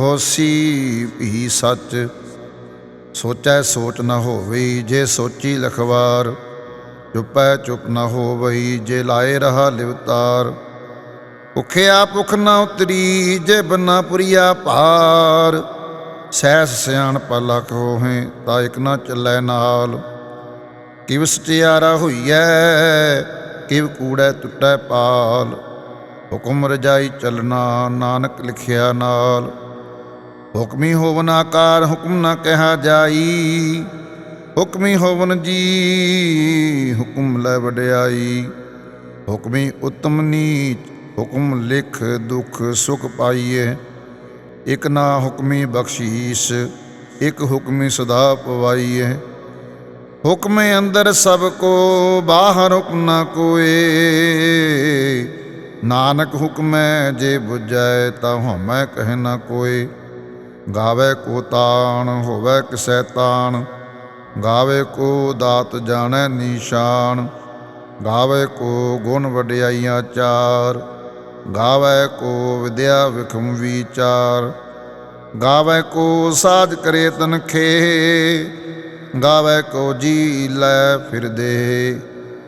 ਹੋਸੀ ਵੀ ਸੱਚ। ਸੋਚੈ ਸੋਚ ਨ ਹੋਵੇ ਜੇ ਸੋਚੀ ਲਖਵਾਰ। ਚੁਪੈ ਚੁਪ ਨ ਹੋਵਈ ਜੇ ਲਾਏ ਰਹਾ ਲਿਵਤਾਰ। ਭੁਖਿਆ ਭੁਖ ਨ ਉਤਰੀ ਜੇ ਬਨਾ ਪੁਰੀਆ ਭਾਰ। ਸੈਸ ਸਿਆਣ ਪਲਕ ਹੋਏ ਤਾਂ ਇਕ ਨਾ ਚੱਲੈ ਨਾਲ। ਕਿਵ ਸਟਿਆਰਾ ਹੋਈਐ, ਕਿਵ ਕੂੜੈ ਟੁੱਟੈ ਪਾਲ। ਹੁਕਮ ਰਜਾਈ ਚੱਲਣਾ ਨਾਨਕ ਲਿਖਿਆ ਨਾਲ। ਹੁਕਮੀ ਹੋਵਨ ਆਕਾਰ, ਹੁਕਮ ਨਾ ਕਿਹਾ ਜਾਈ। ਹੁਕਮੀ ਹੋਵਨ ਜੀ, ਹੁਕਮ ਲੈ ਵਡਿਆਈ। ਹੁਕਮੀ ਉਤਮ ਨੀਚ, ਹੁਕਮ ਲਿਖ ਦੁਖ ਸੁਖ ਪਾਈਏ। ਇਕ ਨਾ ਹੁਕਮੀ ਬਖਸ਼ੀਸ਼, ਇਕ ਹੁਕਮੀ ਸਦਾ ਪਵਾਈਏ। ਹੁਕਮੇ ਅੰਦਰ ਸਭ ਕੋ, ਬਾਹਰ ਹੁਕਮ ਨਾ ਕੋਏ। ਨਾਨਕ ਹੁਕਮੈ ਜੇ 부ਜੈ ਤਾ ਹਉਮੈ ਕਹਿ ਨਾ ਕੋਏ। ਗਾਵੇ ਕੋ ਤਾਣ, ਹੋਵੇ ਕਿਸੈ ਤਾਣ। ਗਾਵੇ ਕੋ ਦਾਤ ਜਾਣੈ ਨੀਸ਼ਾਨ। ਗਾਵੇ ਕੋ ਗੁਣ ਵਡਿਆਈਆਂ ਚਾਰ। ਗਾਵੇ ਕੋ ਵਿਦਿਆ ਵਿਖਮ ਵਿਚਾਰ। ਗਾਵੇ ਕੋ ਸਾਜ ਕਰੇ ਤਨਖੇ ਗਾਵੇ ਕੋ ਜੀ ਲੈ ਫਿਰਦੇ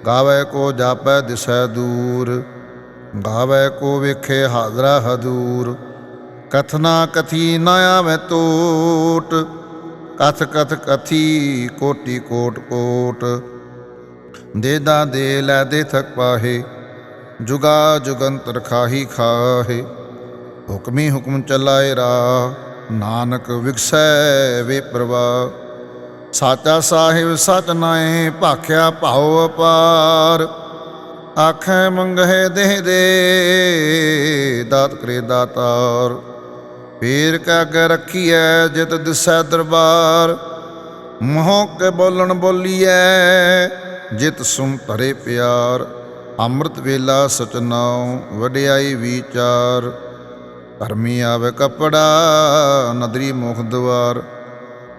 ਗਾਵੇ ਕੋ ਜਾਪੈ ਦਿਸੈ ਦੂਰ। ਗਾਵੇ ਕੋ ਵੇਖੇ ਹਾਜ਼ਰਾ ਹਦੂਰ। ਕਥਨਾ ਕਥੀ ਨਾ ਆਵੇ ਟੋਟ, ਕਥ ਕਥ ਕਥੀ ਕੋਟੀ ਕੋਟ ਕੋਟ। ਦੇ ਦਾ ਦੇ ਲੈ ਦੇ ਥਕ ਪਾਹੇ, ਜੁਗਾ ਜੁਗੰਤਰ ਖਾਹੀ ਖਾਹੇ। ਹੁਕਮੀ ਹੁਕਮ ਚਲਾਏ ਰਾ ਨਾਨਕ ਵਿਗਸੈ ਵੇ ਪ੍ਰਵਾ ਸਾਚਾ ਸਾਹਿਬ ਸਚ ਨਾਏ ਭਾਖਿਆ ਭਾਉ ਅਪਾਰ। ਆਖੈ ਮੰਗਹਿ ਦੇਹ ਦੇ, ਦਾਤ ਕਰੇ ਦਾਤਾਰ। ਪੀਰ ਕਾ ਕੇ ਰੱਖੀਐ ਜਿਤ ਦਿਸੈ ਦਰਬਾਰ, ਮੋਹ ਕੇ ਬੋਲਣ ਬੋਲੀਐ, ਜਿਤ ਸੁਮ ਧਰੇ ਪਿਆਰ, ਅੰਮ੍ਰਿਤ ਵੇਲਾ ਸਚਨਾਉ ਵਡਿਆਈ ਵਿਚਾਰ। ਧਰਮੀ ਆਵੇ ਕਪੜਾ, ਨਦਰੀ ਮੁਖ ਦਵਾਰ,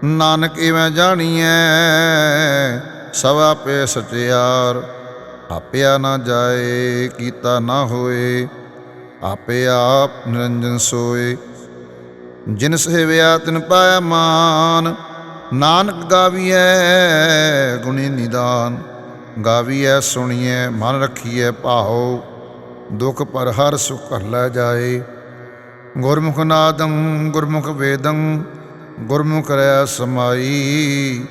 ਨਾਨਕ ਇਵੇਂ ਜਾਣੀਐ, ਸਭ ਆਪੇ ਸਚਿਆਰ। ਆਪਿਆ ਨਾ ਜਾਏ, ਕੀਤਾ ਨਾ ਹੋਏ, ਆਪੇ ਆਪ ਨਿਰੰਜਨ ਸੋਏ। ਜਿਨ ਸੇਵਿਆ ਤਿਨ ਪਾਇਆ ਮਾਨ। ਨਾਨਕ ਗਾਵੀਐ ਗੁਣੀ ਨਿਦਾਨ। ਗਾਵੀਐ ਸੁਣੀਐ, ਮਨ ਰੱਖੀਐ ਭਾਉ। ਦੁਖ ਪਰ ਹਰ ਸੁਖ ਕਰ ਲੈ ਜਾਏ। ਗੁਰਮੁਖ ਨਾਦੰ, ਗੁਰਮੁਖ ਵੇਦੰ, ਗੁਰਮੁਖ ਰਿਆ ਸਮਾਈ।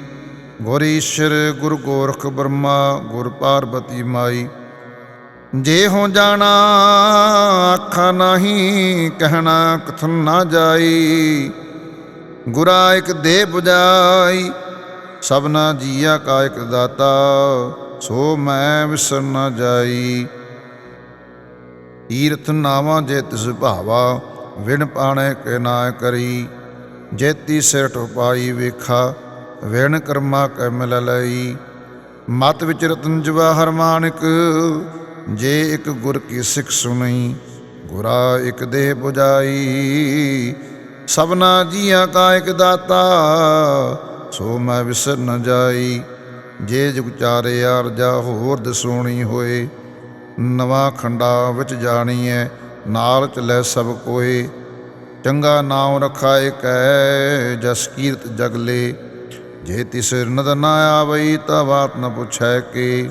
ਗੁਰ ਈਸ਼ਰ, ਗੁਰ ਗੋਰਖ ਬ੍ਰਹਮਾ, ਗੁਰ ਪਾਰਬਤੀ ਮਾਈ। ਜੇ ਹੋ ਜਾਣਾ ਆਖਾ ਨਹੀਂ ਕਹਿਣਾ ਕਥਨ ਨਾ ਜਾਈ। ਗੁਰਾ ਇਕ ਦੇ 부ਜਾਈ ਸਭਨਾ ਜੀਆ ਕਾ ਇਕ ਦਾਤਾ, ਸੋ ਮੈਂ ਵਿਸਰ ਨਾ ਜਾਈ। ਤੀਰਥ ਨਾਵਾਂ ਜੇ ਤਿਸ ਭਾਵਾ, ਵਿਣ ਪਾਣੇ ਕੇ ਨਾ ਕਰੀ। ਜੇਤੀ ਸਿਰ ਟਪਾਈ ਵੇਖਾ, ਵਿਣ ਕਰਮਾ ਕੈ ਮਿਲ ਲਈ। ਮਤ ਵਿਚ ਰਤਨ ਜਵਾਹਰ ਮਾਨਕ ਜੇ ਇੱਕ ਗੁਰ ਕੀ ਸਿੱਖ ਸੁਣੀ ਗੁਰਾ ਇੱਕ ਦੇਹ 부ਜਾਈ ਸਭਨਾ ਜੀਆਂ ਕਾ ਇੱਕ ਦਾਤਾ, ਸੋ ਮੈਂ ਵਿਸਰ ਨ ਜਾਈ। ਜੇ ਜੁਗ ਚਾਰੇ ਅਰਜਾ ਹੋਰ ਦਸੋਣੀ ਹੋਏ, ਨਵਾਂ ਖੰਡਾ ਵਿੱਚ ਜਾਣੀ ਜਾਣੀਐ, ਨਾਲ ਚਲੇ ਸਭ ਕੋਏ। ਚੰਗਾ ਨਾਮ ਰਖਾਏ ਕੈ ਜਸ ਕੀਰਤ ਜਗਲੇ ਜੇ ਤਿਸ ਨਦ ਨਾ ਆਵਈ ਤਾਂ ਬਾਤ ਨ ਪੁੱਛੈ ਕੇ।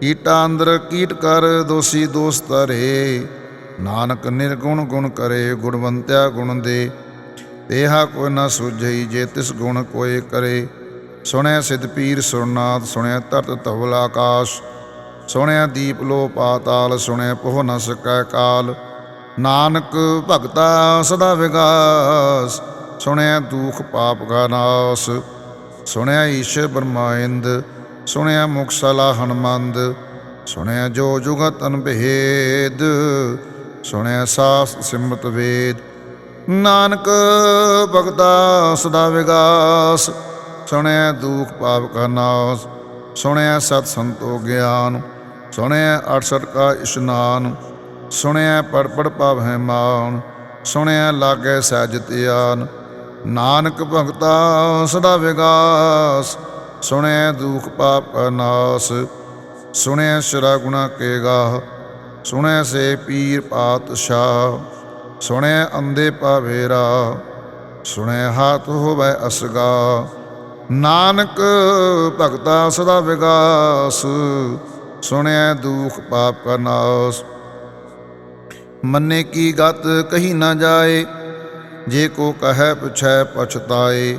ਕੀਟਾ ਅੰਦਰ ਕੀਟ ਕਰ, ਦੋਸੀ ਦੋਸ ਧਰੇ। ਨਾਨਕ ਨਿਰਗੁਣ ਗੁਣ ਕਰੇ, ਗੁਣਵੰਤਿਆ ਗੁਣ ਦੇ। ਤੇਹਾ ਕੋਈ ਨਾ ਸੁਝਈ, ਜੇ ਤਿਸ ਗੁਣ ਕੋਏ ਕਰੇ। ਸੁਣਿਆ ਸਿਧ ਪੀਰ ਸੁਰਨਾਥ, ਸੁਣਿਆ ਤਰਤ ਧਵਲ ਆਕਾਸ਼। ਸੁਣਿਆ ਦੀਪ ਲੋ ਪਾਤਾਲ ਸੁਣਿਆ ਪੋਹ ਨ ਸਕੈ ਕਾਲ। ਨਾਨਕ ਭਗਤਾ ਸਦਾ ਵਿਗਾਸ, ਸੁਣਿਆ ਦੁਖ ਪਾਪ ਕਾ ਨਾਸ। ਸੁਣਿਆ ਈਸ਼ਰ ਬ੍ਰਹਮਾਇੰਦ ਸੁਣਿਆ ਮੁਖ ਸਲਾ ਹਨਮੰਦ, ਸੁਣਿਆ ਜੋ ਜੁਗਤ ਅਨਭੇਦ, ਸੁਣਿਆ ਸਾਸ ਸਿਮਤ ਵੇਦ। ਨਾਨਕ ਭਗਤਾ ਸਦਾ ਵਿਗਾਸ, ਸੁਣਿਆ ਦੁਖ ਪਾਪ ਕਾ ਨਾਸ, ਸੁਣਿਆ ਸਤ ਸੰਤੋ ਗਿਆਨ, ਸੁਣਿਆ 68 ਕਾ ਇਸ਼ਨਾਨ, ਸੁਣਿਆ ਪੜ ਪੜ ਹੈ ਮਾਨ, ਸੁਣਿਆ ਲਾਗੇ ਸਹਿਜ ਨਾਨਕ ਭਗਤਾ ਸਦਾ ਵਿਗਾਸ ਸੁਣਿਆ ਦੁਖ ਪਾਪ ਕਾ ਨਾਸ ਸੁਣਿਆ ਸ਼ਰਾ ਗੁਣਾ ਕੇ ਗਾਹ ਸੁਣਿਆ ਸੇ ਪੀਰ ਪਾਤਸ਼ਾਹ ਸੁਣਿਆ ਅੰਦੇ ਪਾਵੇਰਾ ਸੁਣਿਆ ਹਾਥ ਹੋਵੇ ਅਸਗਾ ਨਾਨਕ ਭਗਤਾ ਸਦਾ ਵਿਗਾਸ ਸੁਣਿਆ ਦੁਖ ਪਾਪ ਕਾ ਨਾਸ ਮੰਨੇ ਕੀ ਗਤ ਕਹੀ ਨਾ ਜਾਏ, ਜੇ ਕੋ ਕਹੈ ਪੁਛੈ ਪਛਤਾਏ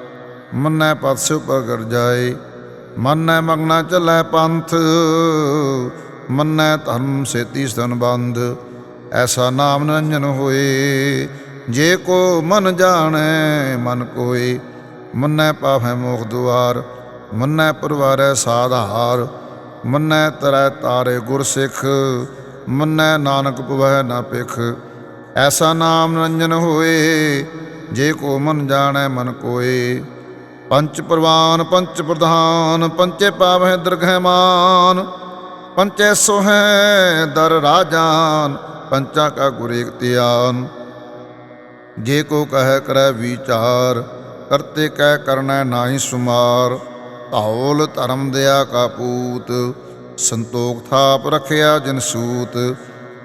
ਮੰਨੈ ਪਦ ਸਿਉ ਪ੍ਰਗਟ ਜਾਏ। ਮੰਨੈ ਮਗਨਾ ਚੱਲੈ ਪੰਥ। ਮੰਨੈ ਧਰਮ ਸੇਤੀ ਸਤਨ ਐਸਾ ਨਾਮ ਨਿਰੰਜਨ ਹੋਏ। ਜੇ ਕੋ ਮਨ ਜਾਣੈ, ਮਨ ਕੋਏ। ਮੰਨੈ ਪਾਵੈ ਮੋਖ ਦੁਆਰ। ਮੰਨੈ ਪਰਵਾਰੈ ਸਾਧਾਰ ਮੰਨੈ ਤਰੈ ਤਾਰੇ ਗੁਰ ਸਿੱਖ। ਮੰਨੈ ਨਾਨਕ ਪਵੈ ਨਾ ਪਿਖ ਐਸਾ ਨਾਮ ਨਿਰੰਜਨ ਹੋਏ। ਜੇ ਕੋ ਮਨ ਜਾਣੈ, ਮਨ ਕੋਏ। ਪੰਚ ਪ੍ਰਵਾਨ, ਪੰਚ ਪ੍ਰਧਾਨ, ਪੰਚੇ ਪਾਵਹਿ ਦਰਗਹਿ ਮਾਨ, ਪੰਚੇ ਸੋਹੈ ਦਰ ਰਾਜਾਨ, ਪੰਚਾ ਕਾ ਗੁਰ ਏਕ ਧਿਆਨ। ਜੇ ਕੋ ਕਹੈ ਕਰੈ ਵਿਚਾਰ, ਕਰਤੇ ਕਹਿ ਕਰਨਾ ਨਾਹੀ ਸੁਮਾਰ, ਧੌਲ ਧਰਮ ਦਿਆ ਕਾ ਪੂਤ, ਸੰਤੋਖ ਥਾਪ ਰਖਿਆ ਜਿਨ ਸੂਤ।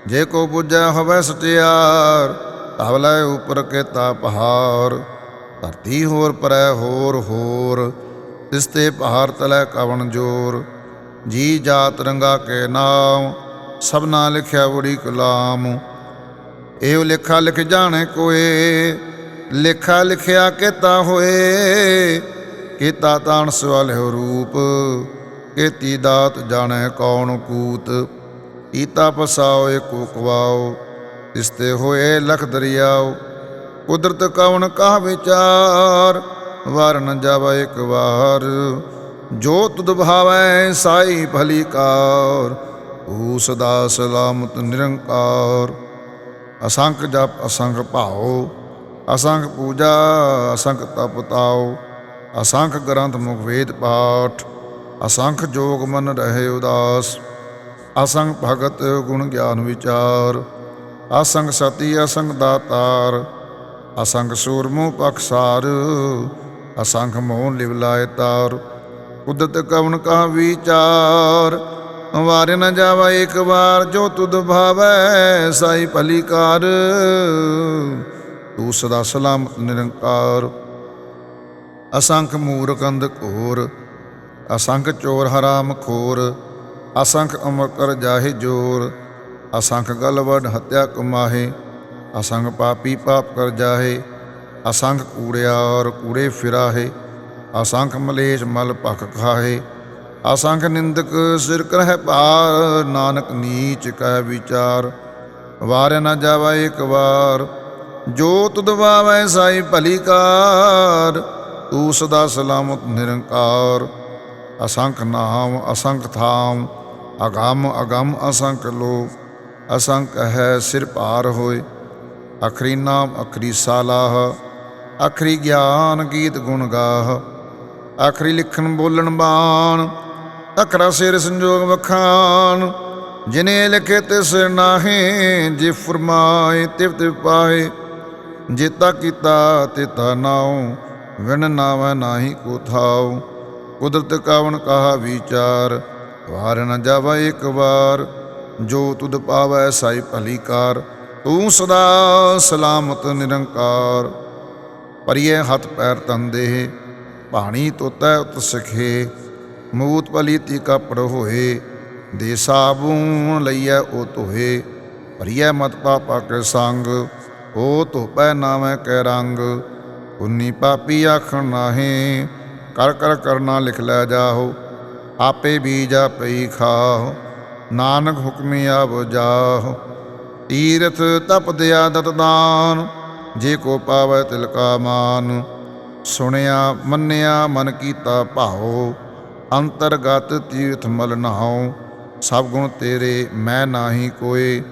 ਜੇ ਕੋ 부ਜੈ ਹੋਵੇ ਸਚਿਆਰ ਧਵਲੇ ਉਪਰ ਕੇਤਾ ਪਹਾੜ ਧਰਤੀ ਹੋਰ ਪਰੈ ਹੋਰ ਹੋਰ, ਤਿਸਤੇ ਪਹਾੜ ਤਲੈ ਕਵਣ ਜੋਰ। ਜੀ ਜਾਤ ਰੰਗਾ ਕੇ ਨਾਮ, ਸਭਨਾ ਲਿਖਿਆ ਬੜੀ ਕਲਾਮ। ਇਹੋ ਲਿਖਾ ਲਿਖ ਜਾਣੇ ਕੋਏ, ਲਿਖਾ ਲਿਖਿਆ ਕੀਤਾ ਹੋਏ। ਕੀਤਾ ਤਾਣ ਹੋ ਰੂਪ, ਕੀਤੀ ਦਾਤ ਜਾਣੈ ਕੌਣ ਕੂਤ। ਕੀਤਾ ਪਸਾਓ ਏਕੋ ਕਵਾਓ, ਤਿਸਤੇ ਹੋਏ ਲਖ ਦਰਿਆਓ। ਕੁਦਰਤ ਕਵਣ ਕਾ ਵਿਚਾਰ? ਵਾਰ ਨ ਜਾਵੇ ਇੱਕ ਵਾਰ। ਜੋ ਤੁਧ ਭਾਵੈ ਸਾਈ ਭਲੀ ਕਾਰ ਊ ਸਦਾ ਸਲਾਮਤ ਨਿਰੰਕਾਰ। ਅਸੰਖ ਜਪ, ਅਸੰਖ ਭਾਉ, ਅਸੰਖ ਪੂਜਾ, ਅਸੰਖ ਤਪ ਤਾਉ। ਅਸੰਖ ਗ੍ਰੰਥ ਮੁਖ ਵੇਦ ਪਾਠ, ਅਸੰਖ ਜੋਗ ਮਨ ਰਹੇ ਉਦਾਸ। ਅਸੰਖ ਭਗਤ ਗੁਣ ਗਿਆਨ ਵਿਚਾਰ, ਅਸੰਖ ਸਤੀ, ਅਸੰਖ ਦਾਤਾਰ। ਅਸੰਖ ਸੂਰਮੁ ਪਖਸਾਰ ਅਸੰਖ ਮੋਹ ਲਿਵ ਤਾਰ। ਕੁਦਰਤ ਕਵਨ ਕਾ ਵਿਚਾਰ, ਵਾਰ ਨ ਜਾਵਾ ਇੱਕ ਵਾਰ, ਜੋ ਤੁਧ ਭਾਵੈ ਸਾਈ ਭਲੀ ਕਾਰ। ਤੂੰ ਸਦਾ ਸਲਾਮਤ ਨਿਰੰਕਾਰ। ਅਸੰਖ ਮੂਰਖ ਅੰਧ ਘੋਰ, ਅਸੰਖ ਚੋਰ ਹਰਾਮ ਖੋਰ, ਅਸੰਖ ਅਮਰ ਕਰ ਜਾਹੇ ਜੋਰ। ਅਸੰਖ ਗਲਵਡ ਹਤਿਆ ਕਮਾਹੇ ਅਸੰਖ ਪਾਪੀ ਪਾਪ ਕਰ ਜਾਹੇ ਅਸੰਖ ਕੂੜਿਆਰ ਕੂੜੇ ਫਿਰਾਹੇ, ਅਸੰਖ ਮਲੇਸ਼ ਮਲ ਭਖ ਖਾਹੇ, ਅਸੰਖ ਨਿੰਦਕ ਸਿਰ ਕਰਹਿ ਭਾਰ, ਨਾਨਕ ਨੀਚ ਕਹਿ ਵਿਚਾਰ, ਵਾਰ ਨਾ ਜਾਵਾ ਇੱਕ ਵਾਰ, ਜੋ ਤੁਧ ਵਾਵੈ ਸਾਈ ਭਲੀ ਕਾਰ, ਤੂੰ ਸਦਾ ਸਲਾਮਤ ਨਿਰੰਕਾਰ, ਅਸੰਖ ਨਾਮ ਅਸੰਖ ਥਾਮ, ਅਗੰਮ ਅਗੰਮ ਅਸੰਖ ਲੋ ਅਸੰਖ ਹੈ ਸਿਰ ਭਾਰ ਹੋਏ ਅਖਰੀ ਨਾਮ, ਅਖਰੀ ਸਾਲਾਹ, ਅਖਰੀ ਗਿਆਨ ਗੀਤ ਗੁਣ ਗਾਹ, ਅਖਰੀ ਲਿਖਣ ਬੋਲਣ ਬਾਣ, ਅਖਰਾ ਸਿਰ ਸੰਜੋਗ ਵਖਾਨ ਜਿਨੇ ਲਿਖੇ ਤੇ ਸਿਰ ਨਾਹੇ, ਜੇ ਫਰਮਾਏ, ਤਿਵ ਤਿਵ ਪਾਏ ਜੇਤਾ ਕੀਤਾ ਤੇਤਾ ਨਾਉ, ਵਿਣ ਨਾਵੈ ਨਾਹੀ ਕੋ ਥਾਉ, ਕੁਦਰਤ ਕਾਵਣ ਕਹਾ ਵਿਚਾਰ, ਵਾਰ ਨ ਜਾਵਾ ਇੱਕ ਵਾਰ, ਜੋ ਤੁਧ ਪਾਵੈ ਸਾਈ ਭਲੀ ਕਾਰ ਤੂੰ ਸਦਾ ਸਲਾਮਤ, ਨਿਰੰਕਾਰ। ਪਰਿਏ ਹੱਥ ਪੈਰ ਤੰਦੇ ਪਾਣੀ ਤੋਤੈ ਉਤ ਸਖੇ। ਮੂਤ ਪਲੀਤੀ ਕਪੜ ਹੋਏ, ਦੇ ਸਾਬੂਨ ਲਈਐ ਉਹ ਧੋਏ। ਪਰਿਏ ਮਤ ਪਾਪਾ ਕੇ ਸੰਗ ਉਹ ਧੋਪੈ ਨਾਮੈ ਕੈ ਰੰਗ। ਉਨੀ ਪਾਪੀ ਆਖਣ ਨਾਹੀਂ, ਕਰ ਕਰ ਕਰਨਾ ਲਿਖ ਲੈ ਜਾਹੋ। ਆਪੇ ਬੀਜ ਆਪੇ ਖਾਓ ਨਾਨਕ ਹੁਕਮੀ ਆਵ ਜਾਹੋ। ਤੀਰਥ ਤਪ ਦਿਆ ਦਤਦਾਨ ਜੇ ਕੋ ਪਾਵੈ ਤਿਲ ਕਾ ਮਾਨ। ਸੁਣਿਆ, ਮੰਨਿਆ, ਮਨ ਕੀਤਾ ਭਾਉ, ਅੰਤਰਗਤ ਤੀਰਥ ਮਲ ਨਹਾਉ ਸਭ ਗੁਣ ਤੇਰੇ, ਮੈਂ ਨਾਹੀ ਕੋਏ,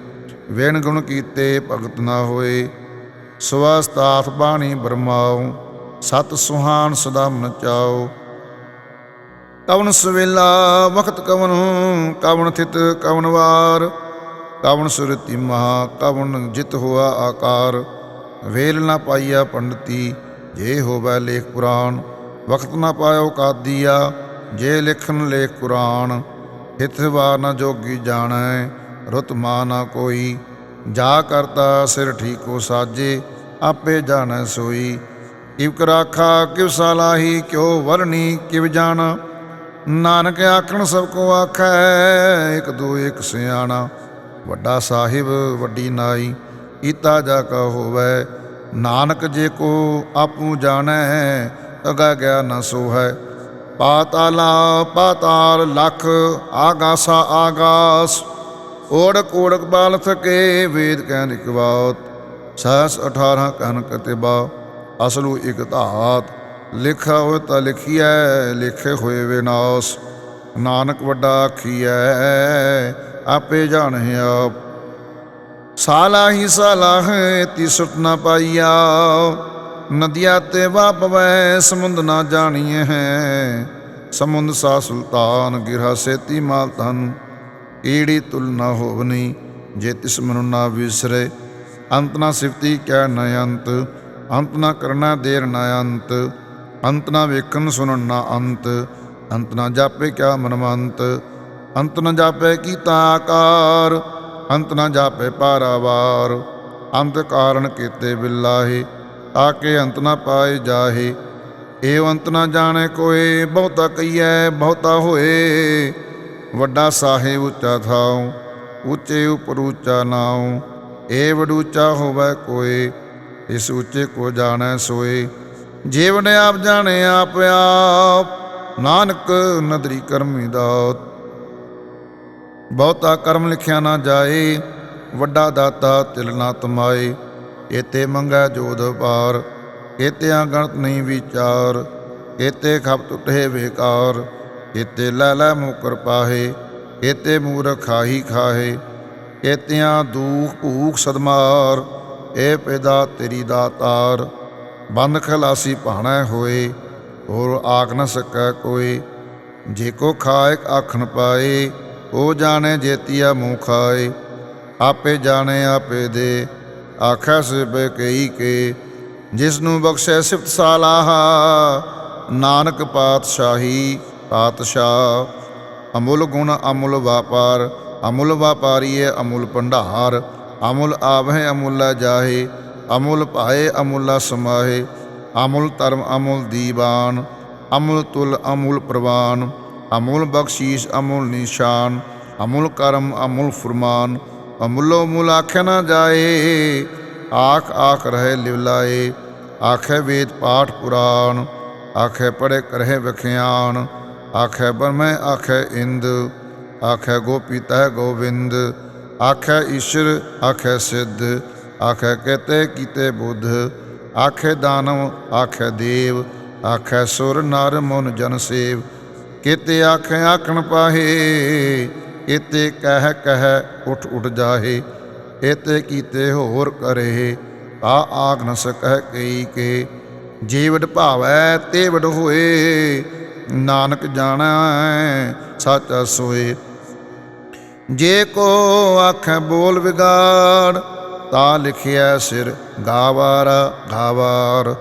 ਵਿਣ ਗੁਣ ਕੀਤੇ ਭਗਤ ਨਾ ਹੋਏ। ਸਵਸਤਾਥ ਬਾਣੀ ਬਰਮਾਉ, ਸਤ ਸੁਹਾਨ ਸਦਾ ਮਨ ਚਾਓ ਕਵਨ ਸਵੇਲਾ, ਵਖਤ ਕਵਨ ਕਵਨ ਥਿਤ ਕਵਨ ਵਾਰ। ਕਵਣ ਸੁਰਤੀ ਮਹਾ ਕਵਨ ਜਿਤ ਹੋਆ ਆਕਾਰ। ਵੇਲ ਨਾ ਪਾਈਆ ਪੰਡਤੀ, ਜੇ ਹੋਵੇ ਲੇਖ ਪੁਰਾਣ। ਵਕਤ ਨਾ ਪਾਇਓ ਕਾਦੀਆ, ਜੇ ਲਿਖਨ ਲੇਖ ਕੁਰਾਨ ਹਿਤ ਵਾਰ ਨ ਜੋਗੀ ਜਾਣੈ, ਰੁਤ ਮਾ ਨਾ ਕੋਈ। ਜਾ ਕਰਤਾ ਸਿਰ ਠੀਕੋ ਸਾਜੇ, ਆਪੇ ਜਾਣੈ ਸੋਈ। ਕਿਵ ਕਰਾਖਾ ਕਿਵ ਸਾਲਾਹੀ ਕਿਉ ਵਰਣੀ, ਕਿਵ ਜਾਣਾ। ਨਾਨਕ ਆਖਣ ਸਭ ਕੋ ਆਖੈ, ਇਕ ਦੋ ਇਕ ਸਿਆਣਾ। ਵੱਡਾ ਸਾਹਿਬ, ਵੱਡੀ ਨਾਈ, ਈਤਾ ਜਾ ਕਾ ਹੋਵੇ। ਨਾਨਕ ਜੇ ਕੋ ਆਪੂ ਜਾਣੈ, ਅਗਾ ਗਿਆ ਨਾ ਸੋ ਹੈ ਪਾਤਾਲਾ ਪਾਤਾਲ ਲਖ ਆਗਾਸਾ ਆਗਾਸ, ਓੜਕ ਓੜਕ ਬਾਲ ਥਕੇ ਵੇਦ ਕਹਿ ਨਿਕਵਾਤ ਸਹਸ 18 ਕਨ ਕਤਿਬਾ, ਅਸਲੂ ਇਕ ਧਾਤ। ਲਿਖਾ ਹੋਇ ਤਾਂ ਲਿਖੀਐ, ਲਿਖੇ ਹੋਏ ਵਿਨਾਸ਼। ਨਾਨਕ ਵੱਡਾ ਆਖੀਐ ਆਪੇ ਜਾਣੈ ਆਪ। ਸਾਲਾ ਹੀ ਸਾਲਾ ਹੈ ਨਾ ਪਾਈਆ। ਨਦੀਆਂ ਤੇ ਵਾਪਵੈ ਸਮੁੰਦ ਨਾ ਜਾਣੀਏ ਹੈ। ਸਮੁੰਦ ਸਾ ਸੁਲਤਾਨ ਗਿਰਾ ਸੇਤੀ ਮਾਲ ਤਨ ਈੜੀ ਤੁਲਨਾ ਹੋਵਨੀ, ਜੇ ਤਿਸ ਮਨੁ ਨਾ ਵਿਸਰੇ। ਅੰਤ ਨਾ ਸਿਫਤੀ ਕਹਿ ਨ ਅੰਤ ਅੰਤ ਨਾ ਕਰਨਾ ਦੇਰ ਨ ਅੰਤ। ਅੰਤ ਨਾ ਵੇਖਣ ਸੁਣਨ ਨਾ ਅੰਤ ਅੰਤ ਨਾ ਜਾਪੇ ਕਿਆ ਮਨਮੰਤ। ਅੰਤ ਨਾ ਜਾਪੈ ਕੀਤਾ ਆਕਾਰ, ਅੰਤ ਨਾ ਜਾਪੇ ਪਾਰਾਵਾਰ। ਅੰਤ ਕਾਰਨ ਕੀਤੇ ਬਿਲਾਹੇ ਤਾਕੇ ਅੰਤ ਨਾ ਪਾਏ ਜਾਹੇ। ਏਵ ਅੰਤ ਨਾ ਜਾਣੇ ਕੋਏ, ਬਹੁਤਾ ਕਈਐ ਬਹੁਤਾ ਹੋਏ। ਵੱਡਾ ਸਾਹਿਬ ਉੱਚਾ ਥਾਉ, ਉੱਚੇ ਉਪਰ ਉੱਚਾ ਨਾਉ। ਏ ਵਡੂਚਾ ਹੋਵੇ ਕੋਏ, ਇਸ ਉੱਚੇ ਕੋ ਜਾਣੈ ਸੋਏ। ਜੀਵਨ ਆਪ ਜਾਣੇ ਆਪ ਆਪ, ਨਾਨਕ ਨਦਰੀ ਕਰਮੀ ਦਾਤ। ਬਹੁਤਾ ਕਰਮ ਲਿਖਿਆ ਨਾ ਜਾਏ, ਵੱਡਾ ਦਾਤਾ ਤਿਲ ਨਾ ਤਮਾਏ। ਏਤੇ ਮੰਗੈ ਜੋਦ ਪਾਰ ਏਤੇ ਗਣਤ ਨਹੀਂ ਵਿਚਾਰ, ਏਤੇ ਖਪ ਟੁੱਟੇ ਵੇਕਾਰ। ਏਤੇ ਲੈ ਲੈ ਮੁਕਰ ਪਾਹੇ ਏਤੇ ਮੂਰਖ ਖਾਹੀ ਖਾਹੇ। ਏਤਿਆਂ ਦੂਖ ਭੂਖ ਸਦਮਾਰ, ਏ ਪੈਦਾ ਤੇਰੀ ਦਾਤਾਰ। ਬੰਦ ਖਲਾਸੀ ਭਾਣਾ ਹੋਏ, ਹੋਰ ਆਖ ਨਾ ਸਕੈ ਕੋਈ। ਜੇ ਕੋ ਖਾਇ ਆਖਣ ਪਾਏ ਉਹ ਜਾਣੇ ਜੇਤੀਆ ਮੂੰਹ ਖਾਏ, ਆਪੇ ਜਾਣੇ ਆਪੇ ਦੇ। ਆਖੈ ਸਿਬੇ ਕਈ ਕੇ ਜਿਸ ਨੂੰ ਬਖਸ਼ੈ ਸਿਫਤ ਸਾਲਾਹਾ, ਨਾਨਕ ਪਾਤਸ਼ਾਹੀ ਪਾਤਸ਼ਾਹ। ਅਮੁੱਲ ਗੁਣ ਅਮੁੱਲ ਵਾਪਾਰ, ਅਮੁੱਲ ਵਾਪਾਰੀਏ ਅਮੁੱਲ ਭੰਡਾਰ। ਅਮੁੱਲ ਆਵਹਿ ਅਮੁੱਲਾ ਜਾਹੇ, ਅਮੁੱਲ ਭਾਏ ਅਮੁੱਲਾ ਸਮਾਹੇ। ਅਮੁੱਲ ਧਰਮ ਅਮੁੱਲ ਦੀਵਾਨ, ਅਮੁੱਲ ਤੁਲ ਅਮੁੱਲ ਪ੍ਰਵਾਨ। ਅਮੁੱਲ ਬਖਸ਼ੀਸ਼, ਅਮੁੱਲ ਨਿਸ਼ਾਨ, ਅਮੁੱਲ ਕਰਮ, ਅਮੁੱਲ ਫਰਮਾਨ, ਅਮੁੱਲੋ ਮੁੱਲ ਆਖਿਆ ਨਾ ਜਾਏ, ਆਖ ਆਖ ਰਹੇ ਲਿਵਲਾਏ ਆਖੇ ਵੇਦ ਪਾਠ ਪੁਰਾਣ, ਆਖੇ ਪੜੇ ਕਰਹਿ ਵਖਿਆਨ ਆਖੇ ਬਰਮੈ ਆਖੇ ਇੰਦ, ਆਖੇ ਗੋਪੀ ਤਹਿ ਗੋਬਿੰਦ ਆਖੇ ਈਸ਼ਰ, ਆਖੇ ਸਿੱਧ, ਆਖੇ ਕਹਤੇ ਕੀਤੇ ਬੁੱਧ, ਆਖੇ ਦਾਨਵ, ਆਖੇ ਦੇਵ, ਆਖੇ ਸੁਰ ਨਰ ਮਨ ਜਨ ਸੇਵ ਕੀਤੇ ਆਖੇ ਆਖਣ ਪਾਹੇ ਇਤੇ ਕਹਿ ਕਹਿ ਉਠ ਉਠ ਜਾਹੇ ਇਤੇ ਕੀਤੇ ਹੋਰ ਕਰੇ, ਆ ਆਗ ਨ ਸਕਹਿ ਕਈ ਕੇ ਜੀਵਡ ਭਾਵੈ ਤੇ ਵਡ ਹੋਏ, ਨਾਨਕ ਜਾਣੈ ਸੱਚ ਸੋਏ। ਜੇ ਕੋ ਆਖੈ ਬੋਲ ਵਿਗਾੜ, ਤਾ ਲਿਖਿਆ ਸਿਰ ਗਾਵਾਰ ਗਾਵਾਰ।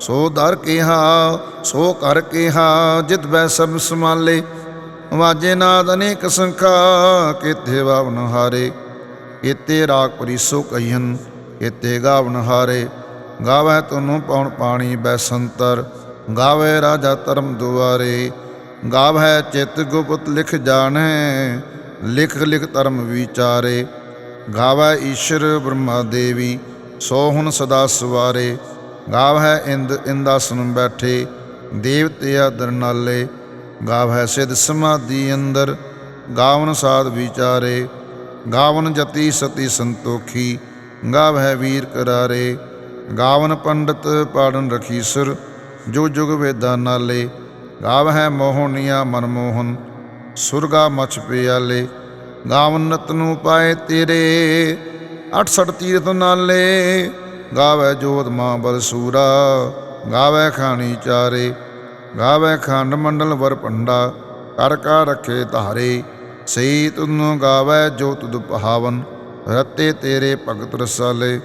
ਸੋ ਦਰ ਕਿਹਾ, ਸੋ ਕਰ ਕਿਹਾ, ਜਿਤ ਬੈ ਸਭ ਸਮਾਲੇ ਵਾਜੇ ਨਾਦ ਅਨੇਕ ਸੰਖਾ, ਕਿਤੇ ਵਾਵਨ ਹਾਰੇ। ਇਤੇ ਰਾਗ ਪਰਿਸੋ ਕਹੀਨ ਇਤੇ ਗਾਵਨ ਹਾਰੇ। ਗਾਵੇ ਤਨੂੰ ਪਉਣ ਪਾਣੀ ਬੈਸੰਤਰ ਗਾਵੇ ਰਾਜਾ ਧਰਮ ਦੁਆਰੇ। ਗਾਵੇ ਚਿਤ ਗੁਪਤ ਲਿਖ ਜਾਣੈ, ਲਿਖ ਲਿਖ ਧਰਮ ਵਿਚਾਰੇ। ਗਾਵੇ ਈਸ਼ਰ ਬ੍ਰਹਮਾ ਦੇਵੀ, ਸੋ ਹੁਣ ਸਦਾ ਸਵਾਰੇ। ਗਾਵ ਹੈ ਇੰਦ ਇੰਦਾਸਨ ਬੈਠੇ ਦੇਵਤੇ ਦਰਨਾਲੇ ਗਾਵ ਹੈ ਸਿਧ ਸਮਾਧੀ ਅੰਦਰ, ਗਾਵਨ ਸਾਧ ਵਿਚਾਰੇ, ਗਾਵਨ ਜਤੀ ਸਤੀ ਸੰਤੋਖੀ ਗਾਵਹਿ ਵੀਰ ਕਰਾਰੇ, ਗਾਵਨ ਪੰਡਤ ਪਾੜਨ ਰਖੀਸਰ ਜੋ ਜੁਗ ਵੇਦਾਂ ਨਾਲੇ, ਗਾਵ ਹੈ ਮੋਹਨੀਆ ਮਨਮੋਹਨ, ਸੁਰਗਾ ਮਛ ਪਿਆਲੇ, ਗਾਵਨ ਨਤਨੂ ਪਾਏ ਤੇਰੇ 68 ਤੀਰਥ ਨਾਲੇ ਗਾਵੈ ਜੋਤ ਮਾਂ ਬਲਸੂਰਾ ਗਾਵੈ ਖਾਣੀ ਚਾਰੇ, ਗਾਵੈ ਖੰਡ ਮੰਡਲ ਵਰ ਪੰਡਾ ਕਰ ਕਾ ਰੱਖੇ ਧਾਰੇ ਸਈ ਤੁਨ ਗਾਵੈ ਜੋ ਤੁਧ ਪਹਾਵਨ ਰਤੇ ਤੇਰੇ ਭਗਤ ਰਸਾਲੇ,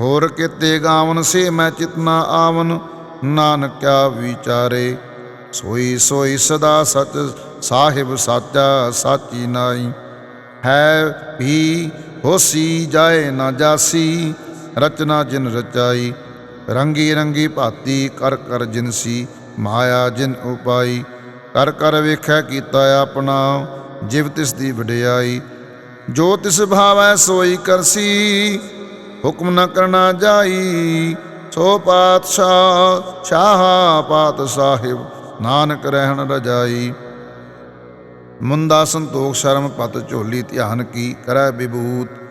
ਹੋਰ ਕਿਤੇ ਗਾਵਨ ਸੇ ਮੈਂ ਚਿਤਨਾ ਆਵਨ, ਨਾਨਕਿਆ ਵਿਚਾਰੇ। ਸੋਈ ਸੋਈ ਸਦਾ ਸਚ ਸਾਹਿਬ ਸਾਚਾ, ਸਾਚੀ ਨਾਈ, ਹੈ ਵੀ ਹੋਸੀ ਜਾਏ ਨਾ ਜਾਸੀ ਰਚਨਾ ਜਿਨ ਰਚਾਈ, ਰੰਗੀ ਰੰਗੀ ਭਾਤੀ ਕਰ ਕਰ ਜਿਨਸੀ ਮਾਇਆ ਜਿਨ ਉਪਾਈ। ਕਰ ਕਰ ਵੇਖੈ ਕੀਤਾ ਆਪਣਾ, ਜਿਵ ਤਿਸ ਦੀ ਵਡਿਆਈ। ਜੋ ਤਿਸ ਭਾਵੈ ਸੋਈ ਕਰਸੀ, ਹੁਕਮ ਨ ਕਰਨਾ ਜਾਈ। ਸੋ ਪਾਤਸ਼ਾਹ ਸ਼ਾਹ ਪਾਤ ਸਾਹਿਬ, ਨਾਨਕ ਰਹਿਣ ਰਜਾਈ। ਮੁੰਦਾ ਸੰਤੋਖ ਸ਼ਰਮ ਪਤ ਝੋਲੀ ਧਿਆਨ ਕੀ ਕਰੈ ਵਿਭੂਤ।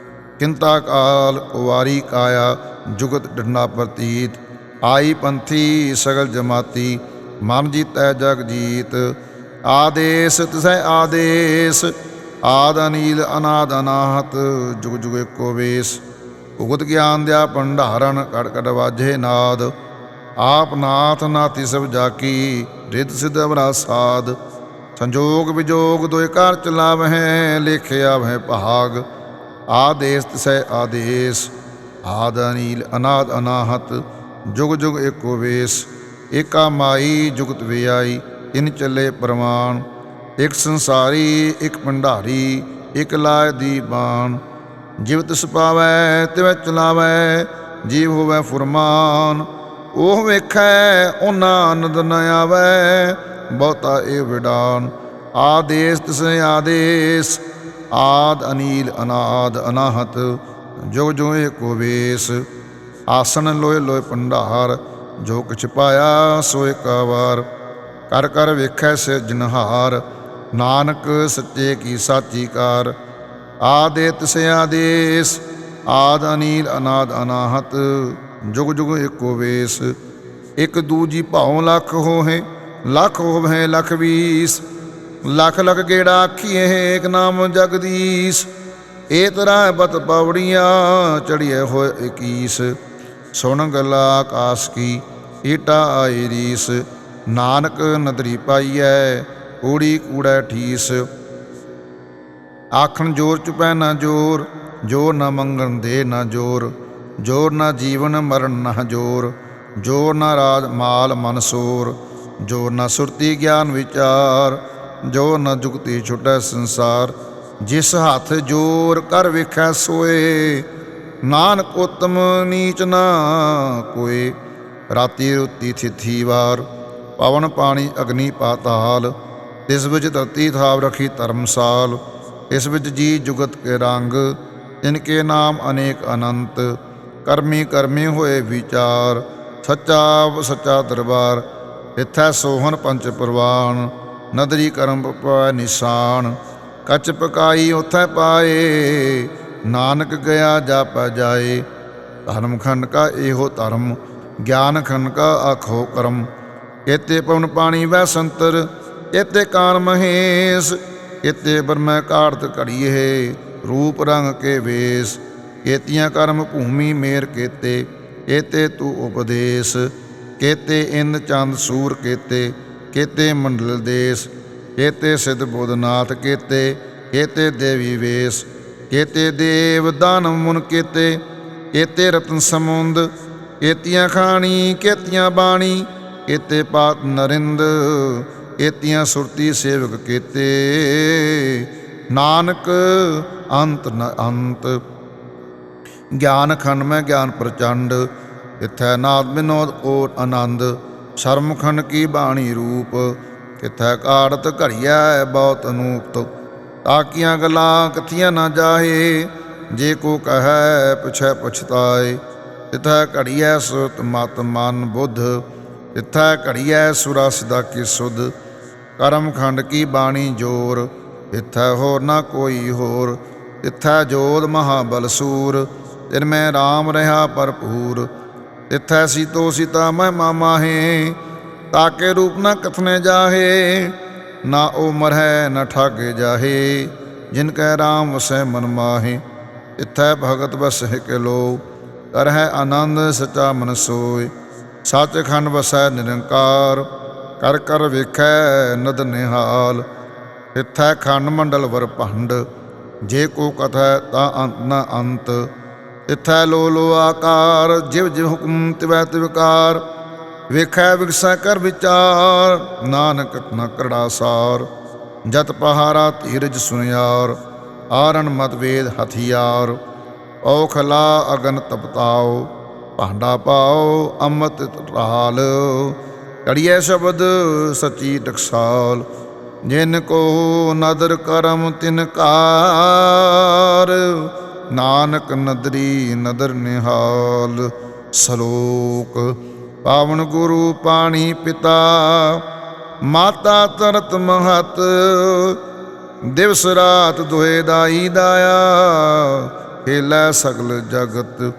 ਕਿੰਤਾ ਕਾਲ ਕੁਵਾਰੀ ਕਾਇਆ ਜੁਗਤ ਡੰਡਾ ਪ੍ਰਤੀਤ। ਆਈ ਪੰਥੀ ਸਗਲ ਜਮਾਤੀ, ਮਨ ਜੀਤੈ ਜਗ ਜੀਤ। ਆਦੇਸ, ਤਿਸੈ ਆਦੇਸ, ਆਦ ਅਨੀਲ ਅਨਾਦ ਅਨਾਹਤ, ਜੁਗ ਜੁਗ ਏਕੋ ਵੇਸ। ਉਗਤ ਗਿਆਨ ਦਿਆ ਭੰਡਾਰਨ, ਕੜ ਕੜ ਵਾਜੇ ਨਾਦ। ਆਪ ਨਾਥ ਨਾਤੀ ਸਭ ਜਾਕੀ, ਰਿੱਧ ਸਿਧ ਅਵਰਾ ਸਾਧ ਸੰਜੋਗ ਵਿਜੋਗ ਦੋਇ ਘਰ ਚਲਾਵਹਿ ਲੇਖਿਆ ਵਹਿ ਭਾਗ। ਆਦੇਸ ਤਿਸੈ ਆਦੇਸ, ਆਦ ਅਨੀਲ, ਅਨਾਦ ਅਨਾਹਤ, ਜੁਗ ਜੁਗ ਏਕੋ ਵੇਸ, ਏਕਾ ਮਾਈ ਜੁਗਤ ਵਿਆਈ, ਇਨ ਚੱਲੇ ਪ੍ਰਮਾਣ, ਇਕ ਸੰਸਾਰੀ, ਇਕ ਭੰਡਾਰੀ, ਇਕ ਲਾਇ ਦੀ ਬਾਣ ਜਿਵ ਤਿਸ ਪਾਵੈ, ਤਿਵੈ ਚਲਾਵੈ, ਜੀਵ ਹੋਵੈ ਫੁਰਮਾਨ। ਉਹ ਵੇਖੈ ਉਹਨਾਂ ਆਨੰਦ ਨ ਆਵੈ, ਬਹੁਤਾ ਇਹ ਵਿਡਾਨ। ਆਦੇਸ ਤਿਸ ਆਦੇਸ ਆਦ ਅਨੀਲ ਅਨਾਦ ਅਨਾਹਤ, ਜੁਗ ਜੋ ਏਕੋ ਵੇਸ। ਆਸਣ ਲੋਏ ਲੋਏ ਭੰਡਾਰ, ਜੋ ਕਿਛ ਪਾਇਆ ਸੋ ਏਕਾ ਵਾਰ ਕਰ ਕਰ ਵੇਖੈ ਸੇ ਜਨਹਾਰ, ਨਾਨਕ ਸੱਚੇ ਕੀ ਸਾਚੀ ਕਾਰ। ਆਦੇ ਤਿਸ ਆਦੇਸ ਆਦ ਅਨੀਲ ਅਨਾਦ ਅਨਾਹਤ, ਜੁਗ ਜੁਗ ਏਕੋ ਵੇਸ। ਇਕ ਦੂਜੀ ਭਾਉ ਲੱਖ ਹੋਏ ਲੱਖ ਹੋਵੇ ਲੱਖ ਵੀਸ। ਲੱਖ ਲੱਖ ਗੇੜਾ ਆਖੀਏ ਏਕ ਨਾਮ ਜਗਦੀਸ਼। ਏ ਤਰਾ ਬਤ ਪੌੜੀਆਂ ਚੜੀਏ ਹੋਏ 21 ਸੁਣ ਗਲਾ ਆਕਾਸ ਕੀ, ਈਟਾ ਆਈ ਰੀਸ। ਨਾਨਕ ਨਦਰੀ ਪਾਈਐ ਕੂੜੀ ਕੂੜੈ ਠੀਸ। ਆਖਣ ਜੋਰ ਚੁਪੈ ਨਾ ਜੋਰ ਜੋਰ ਨਾ ਮੰਗਣ ਦੇ ਨਾ ਜੋਰ। ਜੋਰ ਨਾ ਜੀਵਨ ਮਰਨ ਨਾ ਜੋਰ। ਜੋਰ ਨਾ ਰਾਜ ਮਾਲ ਮਨਸੂਰ ਜੋਰ ਨਾ ਸੁਰਤੀ ਗਿਆਨ ਵਿਚਾਰ। ਜੋ ਨਾ ਜੁਗਤੀ ਛੁਟੈ ਸੰਸਾਰ, ਜਿਸ ਹੱਥ ਜੋਰ ਕਰ ਵੇਖੈ ਸੋਏ। ਨਾਨਕ ਉਤਮ ਨੀਚ ਨਾ ਕੋਏ, ਰਾਤੀ ਰੁੱਤੀ ਥਿਥੀ ਵਾਰ, ਪਵਨ ਪਾਣੀ ਅਗਨੀ ਪਾਤਾਲ ਇਸ ਵਿੱਚ ਧਰਤੀ ਥਾਵ ਰਖੀ ਧਰਮਸਾਲ, ਇਸ ਵਿੱਚ ਜੀ ਜੁਗਤ ਕੇ ਰੰਗ ਇਨਕੇ ਨਾਮ ਅਨੇਕ ਅਨੰਤ। ਕਰਮੀ ਕਰਮੀ ਹੋਏ ਵਿਚਾਰ, ਸੱਚਾ ਸੱਚਾ ਦਰਬਾਰ, ਇਥੈ ਸੋਹਣ ਪੰਚ ਪ੍ਰਵਾਨ। ਨਦਰੀ ਕਰਮ ਪਪੈ ਨਿਸ਼ਾਨ, ਕੱਚ ਪਕਾਈ ਉਥੈ ਪਾਏ, ਨਾਨਕ ਗਿਆ ਜਾਪੈ ਜਾਏ। ਧਰਮ ਖੰਡ ਕਾ ਇਹੋ ਧਰਮ, ਗਿਆਨ ਖੰਡ ਕਾ ਆਖੋ ਕਰਮ। ਇਤੇ ਪਵਨ ਪਾਣੀ ਵੈ ਸੰਤਰ, ਇਤੇ ਕਾਨ ਮਹੇਸ਼, ਇਤੇ ਬਰਮੈ ਕਾਰਤ ਘੜੀਏ, ਰੂਪ ਰੰਗ ਕੇ ਵੇਸ। ਕੇਤੀਆਂ ਕਰਮ ਭੂਮੀ ਮੇਰ ਕੇਤੇ ਕੇਤੇ ਤੂ ਉਪਦੇਸ਼। ਕੇਤੇ ਇੰਦ ਚੰਦ ਸੂਰ ਕੇਤੇ ਕੇਤੇ ਮੰਡਲ ਦੇਸ, ਕੇਤੇ ਸਿਧ ਬੋਧਨਾਥ ਕੇਤੇ ਕੇਤੇ ਦੇਵੀ ਵੇਸ, ਕੇਤੇ ਦੇਵ ਦਾਨਵ ਮੁਨ ਕੇਤੇ ਕੇਤੇ ਰਤਨ ਸਮੁੰਦ, ਕੇਤੀਆਂ ਖਾਣੀ, ਕੇਤੀਆਂ ਬਾਣੀ, ਕੇਤੇ ਪਾਤ ਨਰਿੰਦ, ਕੇਤੀਆਂ ਸੁਰਤੀ ਸੇਵਕ ਕੇਤੇ। ਨਾਨਕ, ਅੰਤ ਨ ਅੰਤ। ਗਿਆਨ ਖੰਡ ਮੈਂ ਗਿਆਨ ਪ੍ਰਚੰਡ, ਇਥੈ ਨਾਦ ਬਿਨੋਦ ਓਟ ਆਨੰਦ। ਸ਼ਰਮ ਖੰਡ ਕੀ ਬਾਣੀ ਰੂਪ? ਕਿਥੈ ਕਾੜਤ ਘੜੀਐ ਬਹੁਤ ਅਨੂਪ ਤਾਕੀਆਂ ਗੱਲਾਂ ਕਥੀਆਂ ਨਾ ਜਾਹੇ, ਜੇ ਕੋ ਕਹੈ ਪੁਛੈ ਪੁਛਤਾਏ। ਇਥੈ ਘੜੀਐ ਸੁਤ ਮਤ ਮਨ ਬੁੱਧ ਇਥੈ ਘੜੀਐ ਸੁਰਾ ਸਿਦਾ ਕੀ ਸੁਧ? ਕਰਮ ਖੰਡ ਕੀ ਬਾਣੀ ਜੋਰ? ਇਥੈ ਹੋਰ ਨਾ ਕੋਈ ਹੋਰ? ਇਥੈ ਜੋਤ ਮਹਾਬਲ ਸੂਰ? ਤਿਨ ਮੈਂ RAM ਰਹਾ ਭਰਪੂਰ? ਇਥੈ ਸੀਤੋ ਸੀਤਾ ਮਹਿਮਾ ਮਾਹੇ ਤਾਕੇ ਰੂਪ ਨਾ ਕਥਨੇ ਜਾਹੇ, ਨਾ ਉਹ ਹੈ ਨਾ ਠਾਗੇ ਜਾਹੇ, ਜਿਨ ਕੈ ਰਾਮ ਵਸੈ ਮਨ ਮਾਹੇ। ਇਥੈ ਭਗਤ ਵਸਹਿ ਕੇ ਲੋ ਹੈ ਆਨੰਦ ਸਚਾ ਮਨ ਸੋਇ ਸੱਚ ਖੰਡ ਵਸੈ ਨਿਰੰਕਾਰ, ਕਰ ਕਰ ਵੇਖੈ ਨਦ ਨਿਹਾਲ। ਇਥੈ ਖੰਡ ਮੰਡਲ ਵਰ ਭੰਡ, ਜੇ ਕੋ ਕਥੈ ਤਾਂ ਅੰਤ ਨਾ ਅੰਤ। ਇਥੈ ਲੋ ਲੋ ਆਕਾਰ, ਜਿਵ ਜਿਵ ਹੁਕਮ ਤਿਵੈ ਤਿਵਕਾਰ ਵੇਖੈ ਵਿਗਸੈ ਕਰ ਵਿਚਾਰ, ਨਾਨਕ ਨ ਕਰੜਾ ਸਾਰ, ਜਤ ਪਹਾਰਾ ਧੀਰਜ ਸੁਨਿਆਰ, ਆਰਣ ਮਤ ਵੇਦ ਹਥਿਆਰ ਔਖਲਾ ਅਗਨ ਤਪਤਾਓ, ਭਾਂਡਾ ਪਾਓ ਅੰਮ੍ਰਿਤ ਰਾਲ ਕੜੀਏ ਸ਼ਬਦ ਸਚੀ ਟਕਸਾਲ, ਜਿਨ ਕੋ ਨਦਰ ਕਰਮ ਤਿਨ ਕਾਰ ਨਾਨਕ ਨਦਰੀ ਨਦਰ ਨਿਹਾਲ, ਸਲੋਕ, ਪਾਵਨ ਗੁਰੂ ਪਾਣੀ ਪਿਤਾ, ਮਾਤਾ ਤਰਤ ਮਹਤ, ਦਿਵਸ ਰਾਤ ਦੁਹੇ ਦਾਈ ਦਾਇਆ, ਖੇਲੇ ਸਗਲ ਜਗਤ,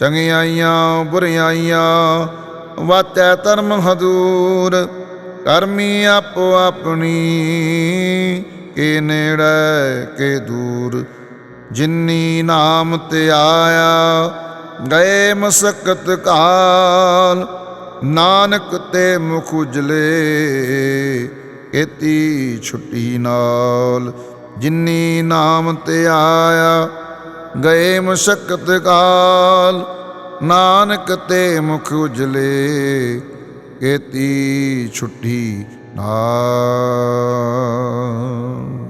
ਚੰਗਿਆਈਆਂ ਬੁਰਿਆਈਆਂ ਵਾਤੈ ਧਰਮ ਹਦੂਰ ਕਰਮੀ ਆਪੋ ਆਪਣੀ, ਕੇ ਨੇੜੇ ਕੇ ਦੂਰ। ਜਿਨੀ ਨਾਮ ਤੇ ਆਇਆ, ਗਏ ਮਸਕਤ ਕਾਲ। ਨਾਨਕ ਤੇ ਮੁਖ ਉਜਲੇ ਕੀਤੀ ਛੁੱਟੀ ਨਾਲ। ਜਿਨੀ ਨਾਮ ਤੇ ਆਇਆ, ਗਏ ਮਸਕਤ ਕਾਲ। ਨਾਨਕ ਤੇ ਮੁਖ ਉਜਲੇ ਕੀਤੀ ਛੁੱਟੀ ਨਾਲ।